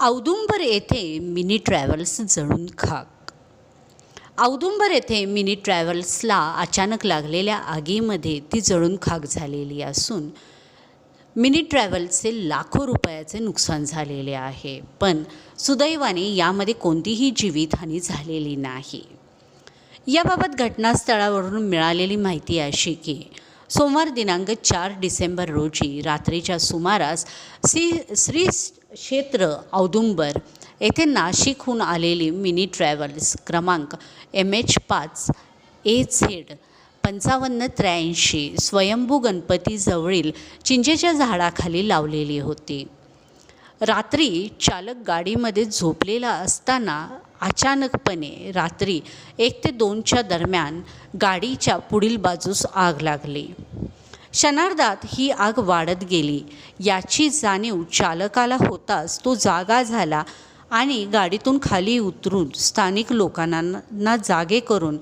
औदुंबर येथे mini travels जळून खाक. औदुंबर येथे मिनी ट्रॅव्हल्सला अचानक लागलेल्या आगीमध्ये ती जळून खाक झालेली असून मिनी ट्रॅव्हल्सचे लाखो रुपयाचे नुकसान झालेले आहे. पण सुदैवाने यामध्ये कोणतीही जीवितहानी झालेली नाही. याबाबत घटनास्थळावरून मिळालेली माहिती अशी की सोमवार दिनांक चार डिसेंबर रोजी रात्रीच्या सुमारास श्री श्री क्षेत्र औदुंबर येथे नाशिकहून आलेली मिनी ट्रॅव्हल्स क्रमांक एम एच पाच ए झेड पंचावन्न त्र्याऐंशी स्वयंभू गणपतीजवळील चिंचेच्या झाडाखाली लावलेली होती. रात्री चालक गाडीमध्ये झोपलेला असताना अचानकपणे रात्री एक ते दोनच्या दरम्यान गाडीच्या पुढील बाजूस आग लागली. क्षणार्धात ही आग वाढत गेली. याची जाणीव चालकाला होताच तो जागा झाला आणि गाडीतून खाली उतरून स्थानिक लोकांना जागे करून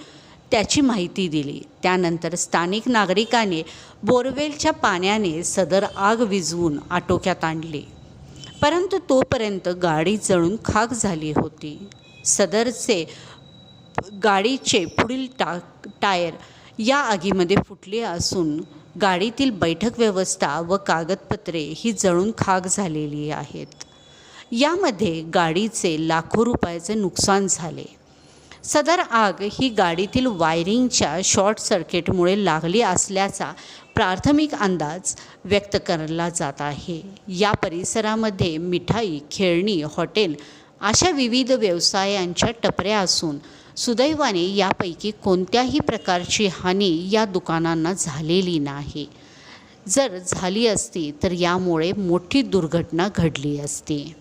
त्याची माहिती दिली. त्यानंतर स्थानिक नागरिकाने बोरवेलच्या पाण्याने सदर आग विझवून आटोक्यात आणली. परंतु तोपर्यंत गाडी जळून खाक झाली होती. सदरचे गाडीचे पुढील टा टायर या आगीमध्ये फुटले असून गाडीतील बैठक व्यवस्था व कागदपत्रे ही जळून खाक झालेली आहेत. यामध्ये गाडीचे लाखो रुपयाचे नुकसान झाले. सदर आग ही गाडीतील वायरिंगच्या शॉर्ट सर्किटमुळे लागली असल्याचा प्राथमिक अंदाज व्यक्त केला जात आहे. या परिसरामध्ये मिठाई खेळणी हॉटेल अशा विविध व्यवसायांच्या टपऱ्या असून सुदैवाने यापैकी कोणत्याही प्रकारची हानी या दुकानांना झालेली नाही. जर झाली असती तर यामुळे मोठी दुर्घटना घडली असती.